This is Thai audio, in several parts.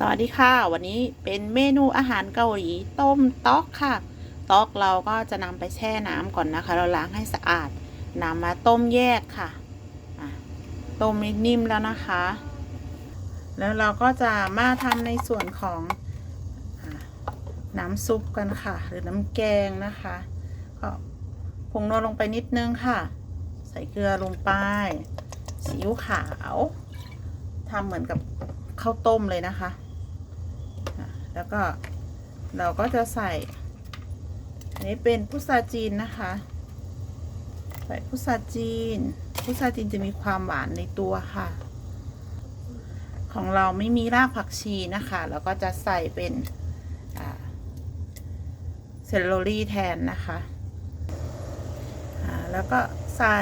สวัสดีค่ะ วันนี้เป็นเมนูอาหารเกาหลีต้มต๊อกค่ะ ต๊อกเราก็จะนำไปแช่น้ำก่อนนะคะ เราล้างให้สะอาดนำมาต้มแยกค่ะต้มนิ่มแล้วนะคะ แล้วเราก็จะมาทำในส่วนของอน้ำซุปกันค่ะ หรือน้ำแกงนะคะก็ผงนัวลงไปนิดนึงค่ะ ใส่เกลือลงไปซีอิ๊วขาวทำเหมือนกับข้าวต้มเลยนะคะ แล้วก็เราก็จะใส่อันนี้เป็นพุทราจีนนะคะ ใส่พุทราจีน พุทราจีนจะมีความหวานในตัวค่ะ ของเราไม่มีรากผักชีนะคะแล้วก็จะใส่เป็นเซลโลรี่แทนนะคะแล้วก็ใส่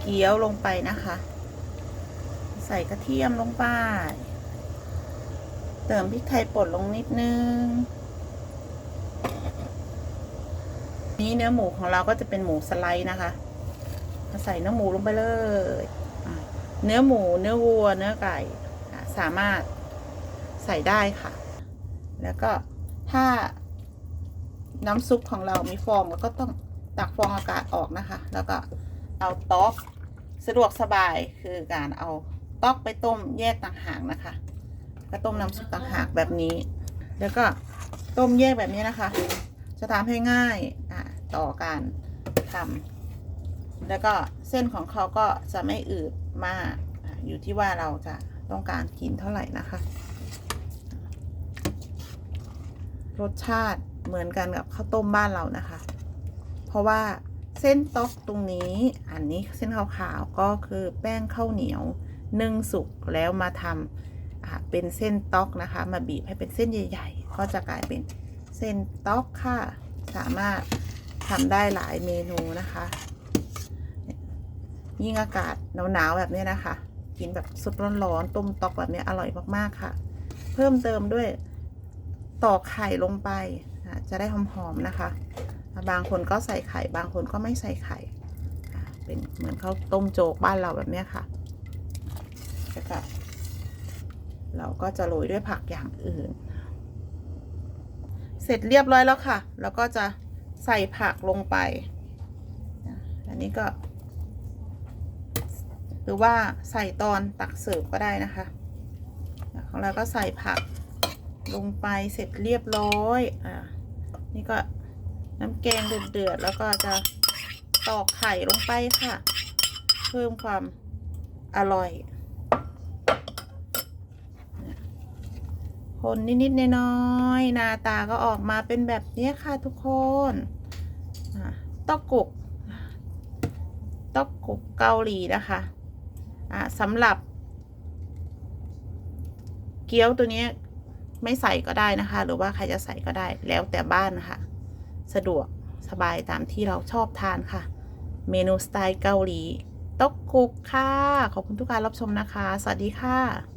เกี๊ยวลงไปนะคะ ใส่กระเทียมลงไป เติมพริกไทยป่นลงนิดนึง นี้เนื้อหมูของเราก็จะเป็นหมูสไลด์นะคะมาใส่เนื้อหมูลงไปเลย เนื้อหมู เนื้อวัว เนื้อไก่สามารถใส่ได้ค่ะ แล้วก็ถ้าน้ำซุปของเรามีฟองเราก็ต้องตักฟองอากาศออกนะคะ แล้วก็เอาต๊อกสะดวกสบายคือการเอาต๊อกไปต้มแยกต่างหากนะคะ ก็ต้มน้ำซุปต่างหากแบบนี้ แล้วก็ต้มแยกแบบนี้นะคะ จะทำให้ง่ายอะต่อการทำแล้วก็เส้นของเขาก็จะไม่อืดมากอยู่ที่ว่าเราจะต้องการกินเท่าไหร่นะคะ รสชาติเหมือนกันกับข้าวต้มบ้านเรานะคะ เพราะว่าเส้นต๊อกตรงนี้อันนี้เส้นขาวๆก็คือแป้งข้าวเหนียวนึ่งสุกแล้วมาทำ เป็นเส้นต๊อกนะคะ มาบีบให้เป็นเส้นใหญ่ ๆ ก็จะกลายเป็นเส้นต๊อกค่ะ สามารถทำได้หลายเมนูนะคะยิ่งอากาศหนาวๆแบบนี้นะคะ กินแบบสุดร้อนๆต้มต๊อกแบบนี้อร่อยมากๆค่ะ เพิ่มเติมด้วยตอกไข่ลงไปจะได้หอมๆนะคะ บางคนก็ใส่ไข่ บางคนก็ไม่ใส่ไข่เป็นเหมือนข้าวต้มโจ๊กบ้านเราแบบนี้ค่ะแล้วก็ เราก็จะโรยด้วยผักอย่างอื่น เสร็จเรียบร้อยแล้วค่ะ แล้วก็จะใส่ผักลงไป อันนี้ก็ หรือว่าใส่ตอนตักเสิร์ฟก็ได้นะคะ ของเราก็ใส่ผักลงไปเสร็จเรียบร้อย อะนี่ก็น้ำแกงเดือดๆแล้วก็จะตอกไข่ลงไปค่ะ เพิ่มความอร่อย คนนิดๆน้อยๆหน้าตาก็ออกมาเป็นแบบนี้ค่ะทุกคนต๊อกกุกต๊อกกุกเกาหลีนะคะะสำหรับ เกี๊ยวตัวนี้ไม่ใส่ก็ได้นะคะ หรือว่าใครจะใส่ก็ได้แล้วแต่บ้านนะคะสะดวกสบายตามที่เราชอบทานค่ะ เมนูสไตล์เกาหลีต๊อกกุกค่ะ ขอบคุณทุกการรับชมนะคะ สวัสดีค่ะ